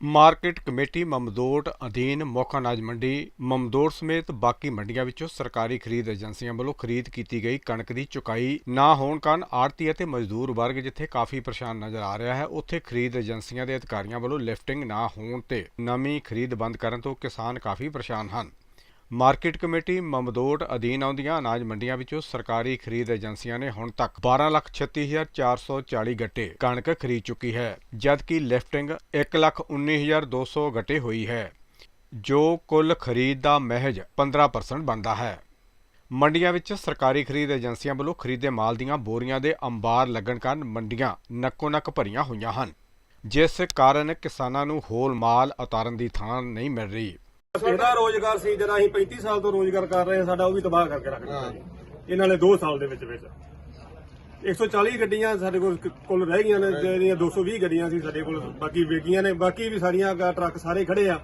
Market committee Mamdot ਅਧੀਨ ਮੁੱਖ ਅਨਾਜ ਮੰਡੀ ਮਮਦੋਟ ਸਮੇਤ ਬਾਕੀ ਮੰਡੀਆਂ ਵਿੱਚੋਂ ਸਰਕਾਰੀ ਖਰੀਦ ਏਜੰਸੀਆਂ ਵੱਲੋਂ ਖਰੀਦ ਕੀਤੀ ਗਈ ਕਣਕ ਦੀ ਚੁਕਾਈ ਨਾ ਹੋਣ ਕਾਰਨ ਆੜਤੀ ਅਤੇ ਮਜ਼ਦੂਰ ਵਰਗ ਜਿੱਥੇ ਕਾਫੀ ਪਰੇਸ਼ਾਨ ਨਜ਼ਰ ਆ ਰਿਹਾ ਹੈ, ਉੱਥੇ ਖਰੀਦ ਏਜੰਸੀਆਂ ਦੇ ਅਧਿਕਾਰੀਆਂ ਵੱਲੋਂ ਲਿਫਟਿੰਗ ਨਾ ਹੋਣ ਤੇ ਨਵੀਂ ਖਰੀਦ ਬੰਦ ਕਰਨ ਤੋਂ ਕਿਸਾਨ ਕਾਫੀ ਪਰੇਸ਼ਾਨ ਹਨ। ਮਾਰਕੀਟ ਕਮੇਟੀ ਮਮਦੋਟ ਅਧੀਨ ਆਉਂਦੀਆਂ ਅਨਾਜ ਮੰਡੀਆਂ ਵਿੱਚੋਂ ਸਰਕਾਰੀ ਖਰੀਦ ਏਜੰਸੀਆਂ ਨੇ ਹੁਣ ਤੱਕ 12,36,440 ਗੱਟੇ ਕਣਕ ਖਰੀਦ ਚੁੱਕੀ ਹੈ ਜਦਕਿ ਲਿਫਟਿੰਗ 1,19,200 ਗੱਟੇ ਹੋਈ ਹੈ ਜੋ ਕੁੱਲ ਖਰੀਦ ਦਾ ਮਹਿਜ 15% ਬਣਦਾ ਹੈ। ਮੰਡੀਆਂ ਵਿੱਚ ਸਰਕਾਰੀ ਖਰੀਦ ਏਜੰਸੀਆਂ ਵੱਲੋਂ ਖਰੀਦੇ ਮਾਲ ਦੀਆਂ ਬੋਰੀਆਂ ਦੇ ਅੰਬਾਰ ਲੱਗਣ ਕਾਰਨ ਮੰਡੀਆਂ ਨੱਕੋ ਨੱਕ ਭਰੀਆਂ ਹੋਈਆਂ ਹਨ ਜਿਸ ਕਾਰਨ ਕਿਸਾਨਾਂ ਨੂੰ ਹੋਲ ਮਾਲ ਉਤਾਰਨ ਦੀ ਥਾਂ ਨਹੀਂ ਮਿਲ ਰਹੀ। ਸਾਡਾ ਰੋਜ਼ਗਾਰ ਸੀ ਜਿਹੜਾ ਅਸੀਂ 35 ਸਾਲ ਤੋਂ ਰੋਜ਼ਗਾਰ ਕਰ ਰਹੇ ਹਾਂ, ਸਾਡਾ ਉਹ ਵੀ ਤਬਾਹ ਕਰਕੇ ਰੱਖ ਦਿੱਤਾ ਜੀ। ਇਹਨਾਂ ਨੇ 2 ਸਾਲ ਦੇ ਵਿੱਚ ਵਿੱਚ। 140 ਗੱਡੀਆਂ ਸਾਡੇ ਕੋਲ ਕੋਲ ਰਹਿ ਗਈਆਂ ਨੇ, ਜਿਹੜੀਆਂ 220 ਗੱਡੀਆਂ ਸੀ ਸਾਡੇ ਕੋਲ, ਬਾਕੀ ਵੇਗੀਆਂ ਨੇ, ਬਾਕੀ ਵੀ ਸਾਰੀਆਂ ਟਰੱਕ ਸਾਰੇ ਖੜੇ ਆ।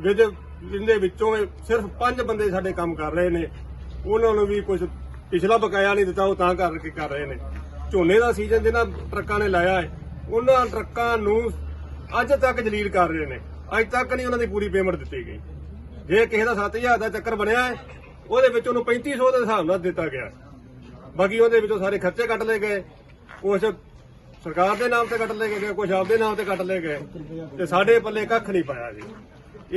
ਵਿੱਚ ਇਹਦੇ ਵਿੱਚੋਂ ਸਿਰਫ 5 ਬੰਦੇ ਸਾਡੇ ਕੰਮ ਕਰ ਰਹੇ ਨੇ। ਉਹਨਾਂ ਨੂੰ ਵੀ ਕੁਝ ਪਿਛਲਾ ਬਕਾਇਆ ਨਹੀਂ ਦਿੱਤਾ, ਉਹ ਤਾਂ ਕਰਕੇ ਕਰ ਰਹੇ ਨੇ। ਝੋਨੇ ਦਾ ਸੀਜ਼ਨ ਜਿਹਨਾਂ ਟਰੱਕਾਂ ਨੇ ਲਾਇਆ ਹੈ, ਉਹਨਾਂ ਟਰੱਕਾਂ ਨੂੰ ਅੱਜ ਤੱਕ ਜਲੀਲ ਕਰ ਰਹੇ ਨੇ। ਅੱਜ ਤੱਕ ਨਹੀਂ ਉਹਨਾਂ ਦੀ ਪੂਰੀ ਪੇਮੈਂਟ ਦਿੱਤੀ ਗਈ। ਜੇ ਕਿਸੇ ਦਾ 7000 ਦਾ ਚੱਕਰ ਬਣਿਆ ਉਹਦੇ ਵਿੱਚ ਉਹਨੂੰ 3500 ਦੇ ਹਿਸਾਬ ਨਾਲ ਦਿੱਤਾ ਗਿਆ। ਬਾਕੀ ਉਹਦੇ ਵਿੱਚੋਂ ਸਾਰੇ ਖਰਚੇ ਕੱਟ ਲਏ ਗਏ ਕੁਝ ਸਰਕਾਰ ਦੇ ਨਾਮ ਤੇ ਕੱਟ ਲਏ ਗਏ ਕੁਝ ਆਪਦੇ ਨਾਮ ਤੇ ਕੱਟ ਲਏ ਗਏ, ਤੇ ਸਾਡੇ ਪੱਲੇ ਕੱਖ ਨਹੀਂ ਪਾਇਆ ਜੀ।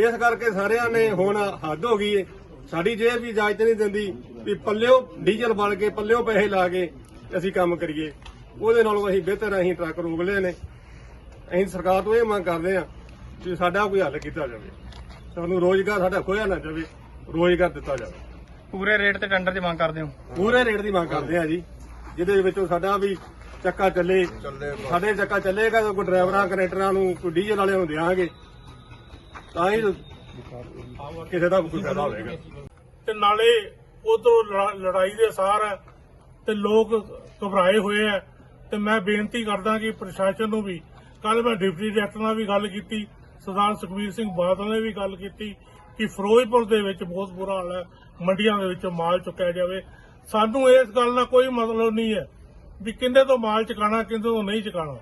ਇਸ ਕਰਕੇ ਸਾਰਿਆਂ ਨੇ ਹੁਣ ਹੱਦ ਹੋ ਗਈ ਏ। ਸਾਡੀ ਜੇਬ ਵੀ ਇਜਾਜ਼ਤ ਨਹੀਂ ਦਿੰਦੀ ਵੀ ਪੱਲਿਓ ਡੀਜ਼ਲ ਬਲ ਕੇ, ਪੱਲਿਓ ਪੈਸੇ ਲਾ ਕੇ ਅਸੀਂ ਕੰਮ ਕਰੀਏ। ਉਹਦੇ ਨਾਲੋਂ ਅਸੀਂ ਬਿਹਤਰ ਅਸੀਂ ਟਰੱਕ ਰੋਕ ਲਏ ਨੇ। ਅਸੀਂ ਸਰਕਾਰ ਤੋਂ ਇਹ ਮੰਗ ਕਰਦੇ ਹਾਂ ਕਿ ਸਾਡਾ ਕੋਈ ਹੱਲ ਕੀਤਾ ਜਾਵੇ। ਸਾਨੂੰ ਰੋਜ਼ਗਾਰ ਸਾਡਾ ਖੋਇਆ ਨਾ ਜਾਵੇ ਰੋਜ਼ਗਾਰ ਦਿੱਤਾ ਜਾਵੇ। ਪੂਰੇ ਰੇਟ ਤੇ ਟੈਂਡਰ ਦੀ ਮੰਗ ਕਰਦੇ ਹੋ? ਪੂਰੇ ਰੇਟ ਦੀ ਮੰਗ ਕਰਦੇ ਆ ਜੀ ਜਿਹਦੇ ਵਿੱਚੋਂ ਸਾਡਾ ਵੀ ਚੱਕਾ ਚੱਲੇ ਸਾਡੇ ਚੱਕਾ ਚੱਲੇਗਾ ਕੋਈ ਡਰਾਈਵਰਾਂ ਕਨੈਕਟਰਾਂ ਨੂੰ ਕੋਈ ਡੀਜ਼ਲ ਵਾਲਿਆਂ ਨੂੰ ਦੇਾਂਗੇ ਤਾਂ ਹੀ ਕਿਸੇ ਦਾ ਕੋਈ ਫਾਇਦਾ ਹੋਵੇਗਾ। ਤੇ ਨਾਲੇ ਉਧਰੋਂ ਲੜਾਈ ਦੇ ਅਸਾਰ ਹੈ ਤੇ ਲੋਕ ਘਬਰਾਏ ਹੋਏ ਆ। ਤੇ ਮੈਂ ਬੇਨਤੀ ਕਰਦਾ ਕਿ ਪ੍ਰਸ਼ਾਸਨ ਨੂੰ ਵੀ ਕੱਲ ਮੈਂ ਡਿਪਟੀ ਡਾਇਰੈਕਟਰ ਨਾਲ ਵੀ ਗੱਲ ਕੀਤੀ। ਸਰਦਾਰ ਸੁਖਬੀਰ ਸਿੰਘ ਬਾਦਲ ਨੇ ਵੀ ਗੱਲ ਕੀਤੀ ਕਿ ਫਿਰੋਜ਼ਪੁਰ ਦੇ ਵਿੱਚ ਬਹੁਤ ਬੁਰਾ ਹਾਲ ਹੈ, ਮੰਡੀਆਂ ਦੇ ਵਿੱਚ ਮਾਲ ਚੁੱਕਿਆ ਜਾਵੇ। ਸਾਨੂੰ ਇਸ ਗੱਲ ਨਾਲ ਕੋਈ ਮਤਲਬ ਨਹੀਂ ਹੈ ਵੀ ਕਿੰਦੇ ਤੋਂ ਮਾਲ ਚੁਕਾਣਾ ਕਿੰਦੇ ਤੋਂ ਨਹੀਂ ਚੁਕਾਣਾ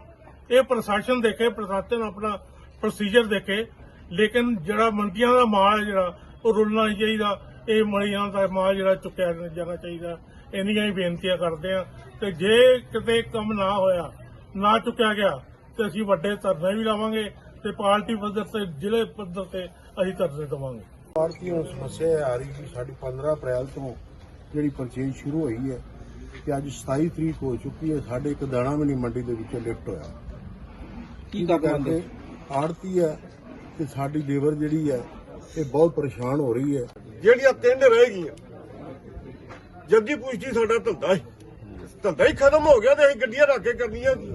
ਇਹ ਪ੍ਰਸ਼ਾਸਨ ਦੇਖੇ, ਪ੍ਰਸ਼ਾਸਨ ਆਪਣਾ ਪ੍ਰੋਸੀਜਰ ਦੇਖੇ, ਲੇਕਿਨ ਜਿਹੜਾ ਮੰਡੀਆਂ ਦਾ ਮਾਲ ਹੈ ਜਿਹੜਾ, ਉਹ ਰੁਲਣਾ ਨਹੀਂ ਚਾਹੀਦਾ। ਇਹ ਮੰਡੀਆਂ ਦਾ ਮਾਲ ਜਿਹੜਾ ਚੁੱਕਿਆ ਜਾਣਾ ਚਾਹੀਦਾ। ਇੰਨੀਆਂ ਹੀ ਬੇਨਤੀਆਂ ਕਰਦੇ ਆ ਤੇ ਜੇ ਕਿਤੇ ਕੰਮ ਨਾ ਹੋਇਆ, ਨਾ ਚੁੱਕਿਆ ਗਿਆ, ਤੇ ਅਸੀਂ ਵੱਡੇ ਧਰਨੇ ਵੀ ਲਾਵਾਂਗੇ। ਤੇ ਪਾਰਟੀ ਪੱਧਰ ਤੇ ਜ਼ਿਲ੍ਹੇ ਪੱਧਰ ਤੇ ਅਸੀਂ ਧਰਨੇ ਦੇਵਾਂਗੇ। ਭਾਰਤੀ ਨੂੰ ਸਮੱਸਿਆ ਆ ਰਹੀ ਕਿ ਸਾਡੀ 15 ਅਪ੍ਰੈਲ ਤੋਂ ਜਿਹੜੀ ਪਰਚੇਜ ਸ਼ੁਰੂ ਹੋਈ ਹੈ ਤੇ ਅੱਜ 27 ਤਰੀਕ ਹੋ ਚੁੱਕੀ ਹੈ ਸਾਡੇ ਇੱਕ ਦਾਣਾ ਵੀ ਨਹੀਂ ਮੰਡੀ ਦੇ ਵਿੱਚੋਂ ਲਿਫਟ ਹੋਇਆ। ਕੀ ਕਰਕੇ ਆੜਤੀ ਹੈ ਤੇ ਸਾਡੀ ਲੇਬਰ ਜਿਹੜੀ ਹੈ ਇਹ ਬਹੁਤ ਪਰੇਸ਼ਾਨ ਹੋ ਰਹੀ ਹੈ। ਜਿਹੜੀਆਂ ਤਿੰਨ ਰਹਿ ਗਈਆਂ ਜੱਗੀ ਪੁਸ਼ਤੀ ਸਾਡਾ ਧੰਦਾ ਹੈ। ਧੰਦਾ ਹੀ ਖਤਮ ਹੋ ਗਿਆ ਤੇ ਅਸੀਂ ਗੱਡੀਆਂ ਰੱਖ ਕੇ ਕਰਨੀਆਂ ਕੀ?